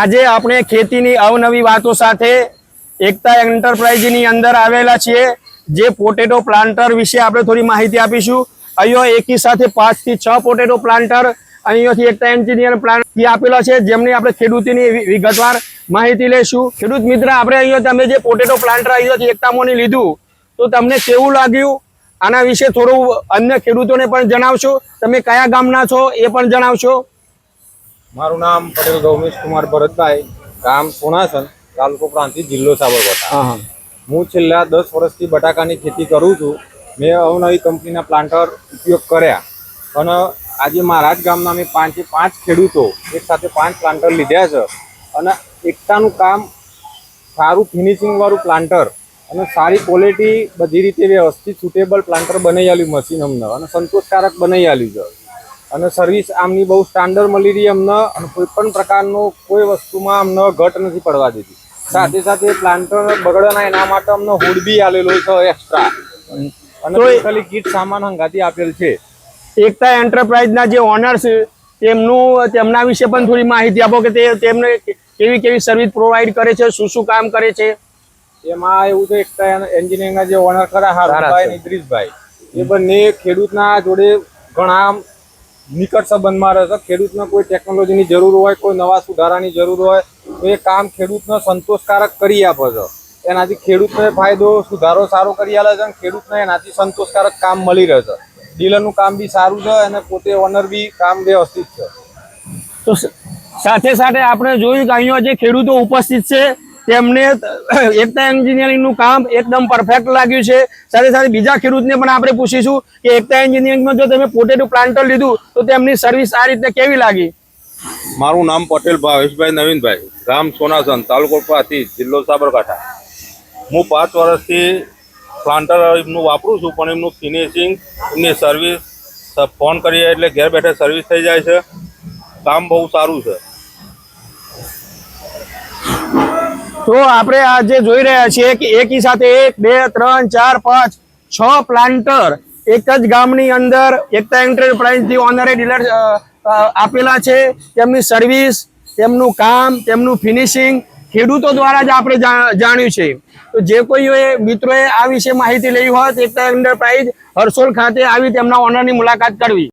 આજે આપણે ખેતીની અવનવી વાતો સાથે એકતા એન્ટરપ્રાઇઝની અંદર આવેલા છીએ, જે પોટેટો પ્લાન્ટર વિશે આપણે થોડી માહિતી આપીશું. અહીંયા એકી સાથે પાંચથી છ પોટેટો પ્લાન્ટર અહીંયાથી એકતા એન્જિનિયર પ્લાન્ટથી આપેલા છે, જેમની આપણે ખેડૂતીની વિગતવાર માહિતી લઈશું. ખેડૂત મિત્ર, આપણે અહીંયા તમે જે પોટેટો પ્લાન્ટર અહીંયાથી એકતામોની લીધું, તો તમને કેવું લાગ્યું? આના વિશે થોડું અન્ય ખેડૂતોને પણ જણાવશો. તમે કયા ગામના છો એ પણ જણાવશો. મારું નામ પટેલ ગૌમેશ કુમાર ભરતભાઈ ગામ સોનાસન તાલુકો પ્રાંતિજ જિલ્લો સાબરકાંઠા. હા છેલ્લા દસ વર્ષથી બટાકાની ખેતી કરું છું. મેં અવનવી કંપનીના પ્લાન્ટર ઉપયોગ કર્યા. અને આજે મારા જ ગામના મેં પાંચે પાંચ ખેડૂતો એક સાથે પાંચ પ્લાન્ટર લીધા છે. અને એકતાનું કામ સારું ફિનિશિંગ વાળું પ્લાન્ટર અને સારી ક્વોલિટી બધી રીતે વ્યવસ્થિત સુટેબલ પ્લાન્ટર બનાવી આલ્યું મશીન અમને. અને સંતોષકારક બનાવી આલ્યું છે. અને સર્વિસ આમની બહુ સ્ટાન્ડર્ડ મળી રહી અમને અને કોઈ પણ પ્રકારનો કોઈ વસ્તુમાં અમને ઘટ નથી પડવા દીધી સાથે સાથે પ્લાન્ટર બગડવાના એના માટે અમને હુડ બી આલેલો છે એક્સ્ટ્રા અને કીટ સામાન હંગાતી આપેલ છે. એકતા એન્ટરપ્રાઇઝના જે ઓનર છે તેમનું તેમના વિશે પણ થોડી માહિતી આપો કે તે તેમને કેવી કેવી સર્વિસ પ્રોવાઈડ કરે છે શું શું કામ કરે છે? એમાં એવું છે એકતા એન્જિનિયરિંગના જે ઓનર ખરા હાર્દભાઈ અને ઇદ્રીસભાઈ એ બંને ખેડૂતના જોડે ઘણા નિકટ સંબંધમાં રહે છે. ખેડૂતને કોઈ ટેકનોલોજીની જરૂર હોય, કોઈ નવા સુધારાની જરૂર હોય, તો એ કામ ખેડૂતને સંતોષકારક કરી આપે છે. એનાથી ખેડૂતને ફાયદો, સુધારો સારો કરી આવે છે અને ખેડૂતને એનાથી સંતોષકારક કામ મળી રહે છે. ડીલરનું કામ બી સારું છે અને પોતે ઓનર બી કામ વ્યવસ્થિત છે. તો સાથે સાથે આપણે જોયું કે અહીંયા જે ખેડૂતો ઉપસ્થિત છે તેમને એકતા એન્જિનિયરિંગનું કામ એકદમ પરફેક્ટ લાગ્યું છે. સાથે સાથે બીજા ખેડૂતને પણ આપણે પૂછીશું કે એકતા એન્જિનિયરિંગમાં જો તમે પોટેટો પ્લાન્ટર લીધું, તો તેમની સર્વિસ આ રીતે કેવી લાગી? મારું નામ પટેલ ભાવેશભાઈ નવીનભાઈ, ગામ સોનાસન, તાલુકો પ્રાંતિજ જિલ્લો સાબરકાંઠા. હું પાંચ વર્ષથી પ્લાન્ટર એમનું વાપરું છું, પણ એમનું ફિનિશિંગ એમની સર્વિસ ફોન કરીએ એટલે ઘેર બેઠે સર્વિસ થઈ જાય છે. કામ બહુ સારું છે. તો આપણે આજે જોઈ રહ્યા છીએ કે એકી સાથે એક, બે, ત્રણ, ચાર, પાંચ, છ પ્લાન્ટર એક જ ગામની અંદર એકતા એન્ટરપ્રાઇઝથી ઓનરે ડીલર આપેલા છે. તેમની સર્વિસ તેમનું કામ, તેમનું ફિનિશિંગ ખેડૂતો દ્વારા જ આપણે જાણ્યું છે. તો જે કોઈ મિત્રોએ આ વિશે માહિતી લેવી હોય એકતા એન્ટરપ્રાઇઝ હરસોલ ખાતે આવી તેમના ઓનરની મુલાકાત કરવી.